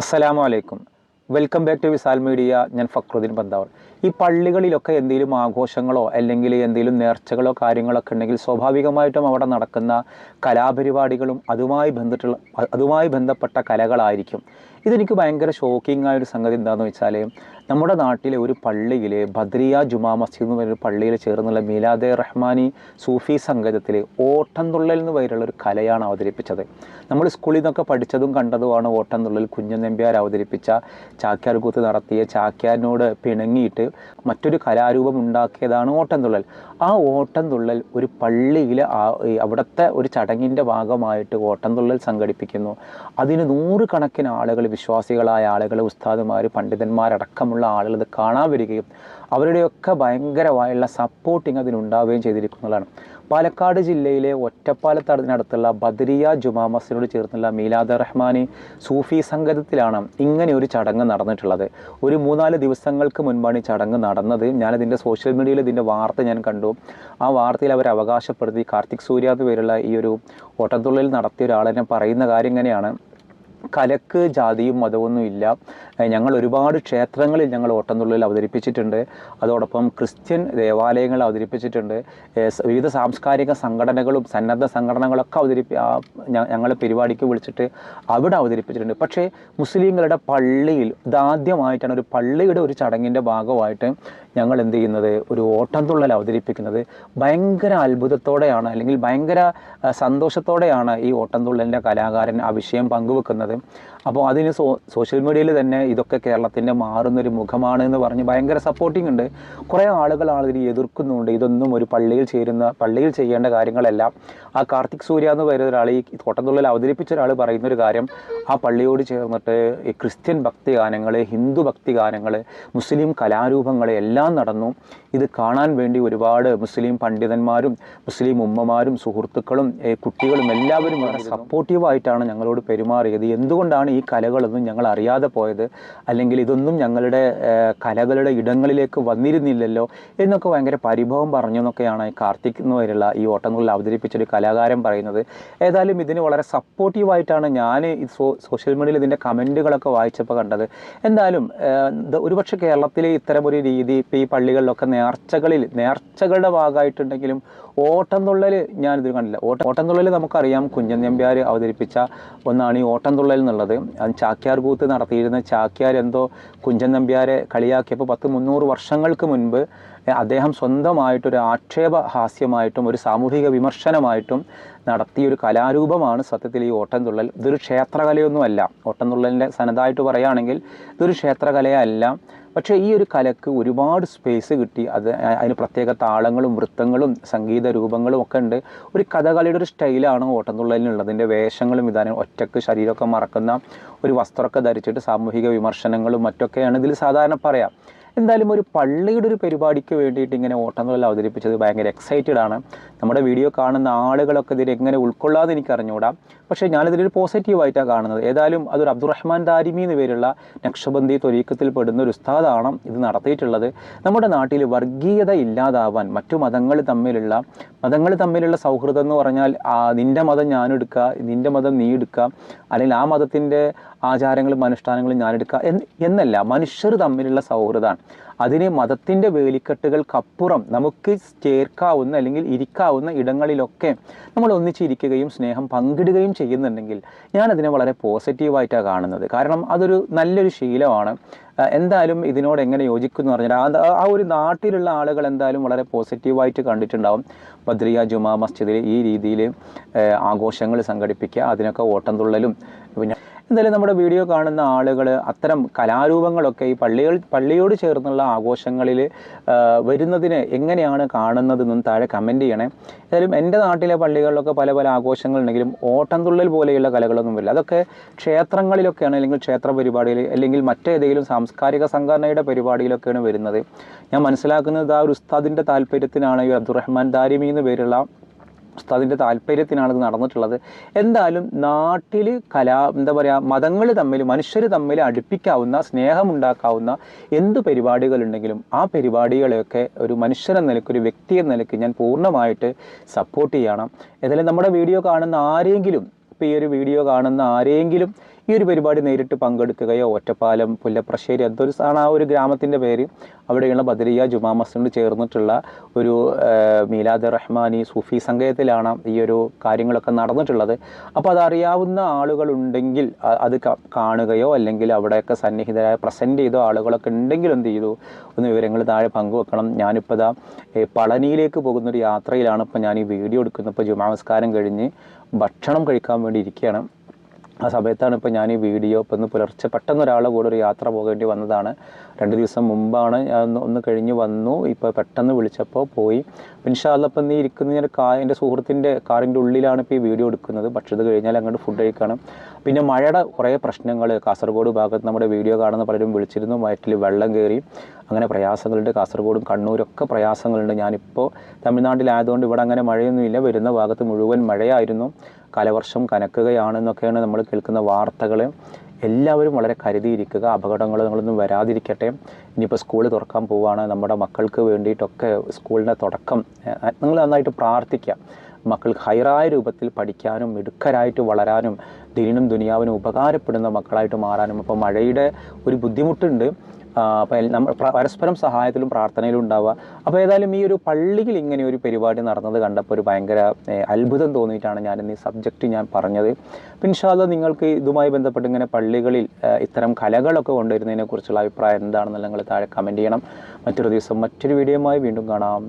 അസ്സലാമു അലൈക്കും welcome back to Visal media ഞാൻ ഫക്രുദ്ദീൻ ബന്താവർ ഈ പള്ളികളിലൊക്കെ എന്തെങ്കിലും ആഘോഷങ്ങളോ അല്ലെങ്കിൽ എന്തെങ്കിലും നേർച്ചകളോ കാര്യങ്ങളൊക്കെ ഉണ്ടെങ്കിൽ സ്വാഭാവികമായിട്ടും അവിടെ നടക്കുന്ന കലാപരിപാടികളും അതുമായി ബന്ധപ്പെട്ടുള്ള അതുമായി ബന്ധപ്പെട്ട കലകളായിരിക്കും. ഇതെനിക്ക് ഭയങ്കര ഷോക്കിംഗ് ആയ ഒരു സംഗതി എന്താണെന്ന് വെച്ചാൽ നമ്മുടെ നാട്ടിലെ ഒരു പള്ളിയിൽ ബദ്രിയ ജുമാ മസ്ജിദ് എന്ന് പറയുന്ന പള്ളിയിൽ ചേർന്നുള്ള മീലാദെ റഹ്മാനി സൂഫി സംഗീതത്തിൽ ഓട്ടംതുള്ളൽ എന്ന് പേരുള്ള ഒരു കലയാണ് അവതരിപ്പിച്ചത്. നമ്മൾ സ്കൂളിൽ നിന്നൊക്കെ പഠിച്ചതും കണ്ടതുമാണ് ഓട്ടംതുള്ളൽ. കുഞ്ഞൻ നമ്പ്യാർ അവതരിപ്പിച്ച ചാക്യാർ കൂത്ത് നടത്തിയ ചാക്യാരിനോട് പിണങ്ങിയിട്ട് മറ്റൊരു കലാരൂപം ഉണ്ടാക്കിയതാണ് ഓട്ടംതുള്ളൽ. ആ ഓട്ടംതുള്ളൽ ഒരു പള്ളിയിൽ അവിടുത്തെ ഒരു ചടങ്ങിന്റെ ഭാഗമായിട്ട് ഓട്ടംതുള്ളൽ സംഘടിപ്പിക്കുന്നു. അതിന് നൂറുകണക്കിന് ആളുകൾ വിശ്വാസികളായ ആളുകൾ ഉസ്താദുമാർ പണ്ഡിതന്മാരടക്കമുള്ള ആളുകൾ ഇത് കാണാൻ വരികയും അവരുടെയൊക്കെ ഭയങ്കരമായുള്ള സപ്പോർട്ടിങ് അതിനുണ്ടാവുകയും ചെയ്തിരിക്കുന്നതാണ്. പാലക്കാട് ജില്ലയിലെ ഒറ്റപ്പാലത്തടത്തിനടുത്തുള്ള ബദരിയ ജുമാ മസ്ജിനോട് ചേർന്നുള്ള മീലാദ് റഹ്മാനി സൂഫി സംഗതത്തിലാണ് ഇങ്ങനെ ഒരു ചടങ്ങ് നടന്നിട്ടുള്ളത്. ഒരു മൂന്നാൽ ദിവസങ്ങൾക്ക് മുൻപാണ് ഈ ചടങ്ങ് നടന്നത്. ഞാനതിന്റെ സോഷ്യൽ മീഡിയയിൽ ഇതിന്റെ വാർത്ത ഞാൻ കണ്ടു. ആ വാർത്തയിൽ അവർ അവകാശപ്പെടുത്തി കാർത്തിക് സൂര്യ എന്ന് പേരുള്ള ഈ ഒരു ഓട്ടത്തുള്ളിൽ നടത്തിയ ഒരാളെന്നെ പറയുന്ന കാര്യം ഇങ്ങനെയാണ്. കലക്ക് ജാതിയും മതമൊന്നും ഇല്ല. ഞങ്ങൾ ഒരുപാട് ക്ഷേത്രങ്ങളിൽ ഞങ്ങൾ ഓട്ടംതുള്ളിൽ അവതരിപ്പിച്ചിട്ടുണ്ട്. അതോടൊപ്പം ക്രിസ്ത്യൻ ദേവാലയങ്ങൾ അവതരിപ്പിച്ചിട്ടുണ്ട്. വിവിധ സാംസ്കാരിക സംഘടനകളും സന്നദ്ധ സംഘടനകളൊക്കെ അവതരിപ്പി ഞങ്ങൾ പരിപാടിക്ക് വിളിച്ചിട്ട് അവിടെ അവതരിപ്പിച്ചിട്ടുണ്ട്. പക്ഷേ മുസ്ലിങ്ങളുടെ പള്ളിയിൽ ഇതാദ്യമായിട്ടാണ് ഒരു പള്ളിയുടെ ഒരു ചടങ്ങിന്റെ ഭാഗമായിട്ട് ഞങ്ങൾ എന്ത് ചെയ്യുന്നത്? ഒരു ഓട്ടംതുള്ളൽ അവതരിപ്പിക്കുന്നത്. ഭയങ്കര അത്ഭുതത്തോടെയാണ് അല്ലെങ്കിൽ ഭയങ്കര സന്തോഷത്തോടെയാണ് ഈ ഓട്ടംതുള്ളലിന്റെ കലാകാരൻ ആ വിഷയം പങ്കുവെക്കുന്നത്. അപ്പോൾ അതിന് സോ സോഷ്യൽ മീഡിയയിൽ തന്നെ ഇതൊക്കെ കേരളത്തിന്റെ മാറുന്നൊരു മുഖമാണ് എന്ന് പറഞ്ഞ് ഭയങ്കര സപ്പോർട്ടിംഗ് ഉണ്ട്. കുറേ ആളുകളാണ് ഇതിനെ എതിർക്കുന്നുണ്ട്. ഇതൊന്നും ഒരു പള്ളിയിൽ ചേരുന്ന പള്ളിയിൽ ചെയ്യേണ്ട കാര്യങ്ങളല്ല. ആ കാർത്തിക് സൂര്യ എന്ന് പറയുന്ന ഒരാൾ ഈ ഓട്ടംതുള്ളൽ അവതരിപ്പിച്ച ഒരാൾ പറയുന്ന ഒരു കാര്യം ആ പള്ളിയോട് ചേർന്നിട്ട് ഈ ക്രിസ്ത്യൻ ഭക്തി ഗാനങ്ങൾ ഹിന്ദു ഭക്തി ഗാനങ്ങൾ മുസ്ലിം കലാരൂപങ്ങൾ എല്ലാം നടന്നു. ഇത് കാണാൻ വേണ്ടി ഒരുപാട് മുസ്ലിം പണ്ഡിതന്മാരും മുസ്ലിം ഉമ്മമാരും സുഹൃത്തുക്കളും കുട്ടികളും എല്ലാവരും വളരെ സപ്പോർട്ടീവായിട്ടാണ് ഞങ്ങളോട് പെരുമാറിയത്. എന്തുകൊണ്ടാണ് ഈ കലകളൊന്നും ഞങ്ങൾ അറിയാതെ പോയത്? അല്ലെങ്കിൽ ഇതൊന്നും ഞങ്ങളുടെ കലകളുടെ ഇടങ്ങളിലേക്ക് വന്നിരുന്നില്ലല്ലോ എന്നൊക്കെ ഭയങ്കര പരിഭവം പറഞ്ഞു എന്നൊക്കെയാണ് ഈ കാർത്തിക് എന്ന് പേരുള്ള ഈ ഓട്ടങ്ങളിൽ അവതരിപ്പിച്ചൊരു കലാകാരൻ പറയുന്നത്. ഏതായാലും ഇതിന് വളരെ സപ്പോർട്ടീവായിട്ടാണ് ഞാൻ ഈ സോ സോഷ്യൽ മീഡിയയിൽ ഇതിന്റെ കമന്റുകളൊക്കെ വായിച്ചപ്പോൾ കണ്ടത്. എന്തായാലും ഒരുപക്ഷെ കേരളത്തിലെ ഇത്തരമൊരു രീതി ഇപ്പോൾ ഈ പള്ളികളിലൊക്കെ നേർച്ചകളിൽ നേർച്ചകളുടെ ഭാഗമായിട്ടുണ്ടെങ്കിലും ഓട്ടംതുള്ളൽ ഞാനിത് കണ്ടില്ല. ഓട്ട ഓട്ടംതുള്ളൽ നമുക്കറിയാം. കുഞ്ഞൻ നമ്പ്യാർ അവതരിപ്പിച്ച ഒന്നാണ് ഈ ഓട്ടംതുള്ളൽ എന്നുള്ളത്. അത് ചാക്യാർ കൂത്ത് നടത്തിയിരുന്ന ചാക്യാർ എന്തോ കുഞ്ചൻ നമ്പ്യാരെ കളിയാക്കിയപ്പോൾ പത്ത് മുന്നൂറ് വർഷങ്ങൾക്ക് മുൻപ് അദ്ദേഹം സ്വന്തമായിട്ടൊരു ആക്ഷേപ ഹാസ്യമായിട്ടും ഒരു സാമൂഹിക വിമർശനമായിട്ടും നടത്തിയ ഒരു കലാരൂപമാണ് സത്യത്തിൽ ഈ ഓട്ടംതുള്ളൽ. ഇതൊരു ക്ഷേത്രകലയൊന്നുമല്ല. ഓട്ടംതുള്ളലിന്റെ സനതായിട്ട് പറയുകയാണെങ്കിൽ ഇതൊരു ക്ഷേത്രകലയല്ല. പക്ഷേ ഈ ഒരു കലക്ക് ഒരുപാട് സ്പേസ് കിട്ടി. അത് അതിന് പ്രത്യേക താളങ്ങളും വൃത്തങ്ങളും സംഗീത രൂപങ്ങളും ഒക്കെ ഉണ്ട്. ഒരു കഥകളിയുടെ ഒരു സ്റ്റൈലാണ് ഓട്ടംതുള്ളലിനുള്ളത് അതിന്റെ വേഷങ്ങളും ഇതാണ്. ഒറ്റയ്ക്ക് ശരീരമൊക്കെ മറക്കുന്ന ഒരു വസ്ത്രമൊക്കെ ധരിച്ചിട്ട് സാമൂഹിക വിമർശനങ്ങളും മറ്റൊക്കെയാണ് ഇതിൽ സാധാരണ പറയാം. എന്തായാലും ഒരു പള്ളിയുടെ ഒരു പരിപാടിക്ക് വേണ്ടിയിട്ട് ഇങ്ങനെ ഓട്ടംതുള്ളൽ അവതരിപ്പിച്ചത് ഭയങ്കര എക്സൈറ്റഡ് ആണ്. നമ്മുടെ വീഡിയോ കാണുന്ന ആളുകളൊക്കെ ഇതിൽ എങ്ങനെ ഉൾക്കൊള്ളാതെ എനിക്ക് അറിഞ്ഞുകൂടാ പക്ഷേ ഞാനിതിലൊരു പോസിറ്റീവായിട്ടാണ് കാണുന്നത്. ഏതായാലും അതൊരു അബ്ദുറഹ്മാൻ ദാരിമി എന്ന് പേരുള്ള നക്ഷബന്ദി തൊരീക്കത്തിൽ പെടുന്ന ഒരു ഉസ്താദാണ് ഇത് നടത്തിയിട്ടുള്ളത്. നമ്മുടെ നാട്ടിൽ വർഗീയത ഇല്ലാതാവാൻ മറ്റു മതങ്ങൾ തമ്മിലുള്ള മതങ്ങൾ തമ്മിലുള്ള സൗഹൃദം എന്ന് പറഞ്ഞാൽ നിന്റെ മതം ഞാനെടുക്കുക നിന്റെ മതം നീ എടുക്കുക അല്ലെങ്കിൽ ആ മതത്തിന്റെ ആചാരങ്ങളും അനുഷ്ഠാനങ്ങളും ഞാനെടുക്കുക എന്ന് എന്നല്ല മനുഷ്യർ തമ്മിലുള്ള സൗഹൃദമാണ്. അതിന് മതത്തിന്റെ വേലിക്കെട്ടുകൾക്കപ്പുറം നമുക്ക് ചേർക്കാവുന്ന അല്ലെങ്കിൽ ഇരിക്കാവുന്ന ഇടങ്ങളിലൊക്കെ നമ്മൾ ഒന്നിച്ചിരിക്കുകയും സ്നേഹം പങ്കിടുകയും ചെയ്യുന്നുണ്ടെങ്കിൽ ഞാനതിനെ വളരെ പോസിറ്റീവായിട്ടാണ് കാണുന്നത്. കാരണം അതൊരു നല്ലൊരു ശീലമാണ്. എന്തായാലും ഇതിനോട് എങ്ങനെ യോജിക്കുന്നു പറഞ്ഞാൽ ആ ഒരു നാട്ടിലുള്ള ആളുകൾ എന്തായാലും വളരെ പോസിറ്റീവായിട്ട് കണ്ടിട്ടുണ്ടാവും. ബദ്രിയ ജുമാ മസ്ജിദിൽ ഈ രീതിയിൽ ആഘോഷങ്ങൾ സംഘടിപ്പിക്കുക അതിനൊക്കെ ഓട്ടം തുള്ളലും പിന്നെ എന്തായാലും നമ്മുടെ വീഡിയോ കാണുന്ന ആളുകൾ അത്തരം കലാരൂപങ്ങളൊക്കെ ഈ പള്ളികൾ പള്ളിയോട് ചേർന്നുള്ള ആഘോഷങ്ങളിൽ വരുന്നതിനെ എങ്ങനെയാണ് കാണുന്നതെന്നും താഴെ കമന്റ് ചെയ്യണേ. എന്തായാലും എന്റെ നാട്ടിലെ പള്ളികളിലൊക്കെ പല പല ആഘോഷങ്ങളുണ്ടെങ്കിലും ഓട്ടംതുള്ളൽ പോലെയുള്ള കലകളൊന്നും വരില്ല. അതൊക്കെ ക്ഷേത്രങ്ങളിലൊക്കെയാണ് അല്ലെങ്കിൽ ക്ഷേത്ര പരിപാടിയിൽ അല്ലെങ്കിൽ മറ്റേതെങ്കിലും സാംസ്കാരിക സംഘടനയുടെ പരിപാടിയിലൊക്കെയാണ് വരുന്നത്. ഞാൻ മനസ്സിലാക്കുന്നത് ആ ഒരു ഉസ്താദിന്റെ താല്പര്യത്തിനാണ് ഈ അബ്ദുറഹ്മാൻ ദാരിമി എന്ന് പേരുള്ള ഉസ്താദിന്റെ താല്പര്യത്തിനാണ് ഇത് നടന്നിട്ടുള്ളത്. എന്തായാലും നാട്ടിൽ കലാ എന്താ പറയുക മതങ്ങൾ തമ്മിൽ മനുഷ്യർ തമ്മിൽ അടുപ്പിക്കാവുന്ന സ്നേഹമുണ്ടാക്കാവുന്ന എന്ത് പരിപാടികളുണ്ടെങ്കിലും ആ പരിപാടികളെയൊക്കെ ഒരു മനുഷ്യരെന്ന നിലയ്ക്ക് ഒരു വ്യക്തി എന്ന നിലയ്ക്ക് ഞാൻ പൂർണമായിട്ട് സപ്പോർട്ട് ചെയ്യണം. ഏതായാലും നമ്മുടെ വീഡിയോ കാണുന്ന ആരെങ്കിലും ഇപ്പോൾ ഈ ഒരു വീഡിയോ കാണുന്ന ആരെങ്കിലും ഈ ഒരു പരിപാടി നേരിട്ട് പങ്കെടുക്കുകയോ ഒറ്റപ്പാലം പുല്ലപ്രശ്ശേരി എന്തൊരു ആണ് ആ ഒരു ഗ്രാമത്തിന്റെ പേര് അവിടെയുള്ള ബദരിയ ജുമാ മസ്ജിദിനോട് ചേർന്നിട്ടുള്ള ഒരു മീലാദ് റഹ്മാനി സൂഫി സംഗീതത്തിലാണ് ഈ ഒരു കാര്യങ്ങളൊക്കെ നടന്നിട്ടുള്ളത്. അപ്പോൾ അതറിയാവുന്ന ആളുകളുണ്ടെങ്കിൽ അത് കാണുകയോ അല്ലെങ്കിൽ അവിടെയൊക്കെ സന്നിഹിതരായ പ്രസന്റ് ചെയ്തോ ആളുകളൊക്കെ ഉണ്ടെങ്കിൽ എന്ത് ചെയ്തു? ഒന്ന് വിവരങ്ങൾ താഴെ പങ്കുവെക്കണം. ഞാനിപ്പോൾ ഇതാ പളനിയിലേക്ക് പോകുന്നൊരു യാത്രയിലാണ് ഇപ്പോൾ ഞാൻ ഈ വീഡിയോ എടുക്കുന്നത്. ഇപ്പോൾ ജുമാ കഴിഞ്ഞ് ഭക്ഷണം കഴിക്കാൻ വേണ്ടി ഇരിക്കുകയാണ്. ആ സമയത്താണ് ഇപ്പോൾ ഞാൻ ഈ വീഡിയോ ഇപ്പം ഒന്ന് പുലർച്ചെ പെട്ടെന്ന് ഒരാളെ കൂടെ ഒരു യാത്ര പോകേണ്ടി വന്നതാണ്. രണ്ട് ദിവസം മുമ്പാണ് ഞാൻ ഒന്ന് കഴിഞ്ഞ് വന്നു. ഇപ്പോൾ പെട്ടെന്ന് വിളിച്ചപ്പോൾ പോയി. ഇൻഷാല്ല ഇപ്പം നീ ഇരിക്കുന്ന ഞാൻ കാ എന്റെ സുഹൃത്തിന്റെ കാറിന്റെ ഉള്ളിലാണ് ഇപ്പോൾ ഈ വീഡിയോ എടുക്കുന്നത്. പക്ഷേ ഇത് കഴിഞ്ഞാൽ അങ്ങോട്ട് ഫുഡ് കഴിക്കണം. പിന്നെ മഴയുടെ കുറേ പ്രശ്നങ്ങൾ കാസർഗോഡ് ഭാഗത്ത് നമ്മുടെ വീഡിയോ കാണുന്ന പലരും വിളിച്ചിരുന്നു. വയറ്റിൽ വെള്ളം കയറി അങ്ങനെ പ്രയാസങ്ങളുണ്ട്. കാസർഗോഡും കണ്ണൂരൊക്കെ പ്രയാസങ്ങളുണ്ട്. ഞാനിപ്പോൾ തമിഴ്നാട്ടിലായതുകൊണ്ട് ഇവിടെ അങ്ങനെ മഴയൊന്നുമില്ല. വരുന്ന ഭാഗത്ത് മുഴുവൻ മഴയായിരുന്നു. കാലവർഷം കനക്കുകയാണെന്നൊക്കെയാണ് നമ്മൾ കേൾക്കുന്ന വാർത്തകൾ. എല്ലാവരും വളരെ കരുതിയിരിക്കുക അപകടങ്ങൾ നിങ്ങളൊന്നും വരാതിരിക്കട്ടെ. ഇനിയിപ്പോൾ സ്കൂൾ തുറക്കാൻ പോവുകയാണ് നമ്മുടെ മക്കൾക്ക് വേണ്ടിയിട്ടൊക്കെ സ്കൂളിന്റെ തുടക്കം നിങ്ങൾ നന്നായിട്ട് പ്രാർത്ഥിക്കുക. മക്കൾ ഹൈറായ രൂപത്തിൽ പഠിക്കാനും മിടുക്കരായിട്ട് വളരാനും ദിനും ദുനിയാവിനും ഉപകാരപ്പെടുന്ന മക്കളായിട്ട് മാറാനും. അപ്പോൾ മഴയുടെ ഒരു ബുദ്ധിമുട്ടുണ്ട്. നമ്മൾ പരസ്പരം സഹായത്തിലും പ്രാർത്ഥനയിലും ഉണ്ടാവുക. അപ്പോൾ ഏതായാലും ഈ ഒരു പള്ളിയിൽ ഇങ്ങനെ ഒരു പരിപാടി നടന്നത് കണ്ടപ്പോൾ ഒരു ഭയങ്കര അത്ഭുതം തോന്നിയിട്ടാണ് ഞാൻ ഈ സബ്ജക്റ്റ് ഞാൻ പറഞ്ഞത്. ഇൻഷാല്ല നിങ്ങൾക്ക് ഇതുമായി ബന്ധപ്പെട്ട് ഇങ്ങനെ പള്ളികളിൽ ഇത്തരം കലകളൊക്കെ കൊണ്ടുവരുന്നതിനെ കുറിച്ചുള്ള അഭിപ്രായം എന്താണെന്നുള്ള നിങ്ങൾ താഴെ കമന്റ് ചെയ്യണം. മറ്റൊരു ദിവസം മറ്റൊരു വീഡിയോയുമായി വീണ്ടും കാണാം.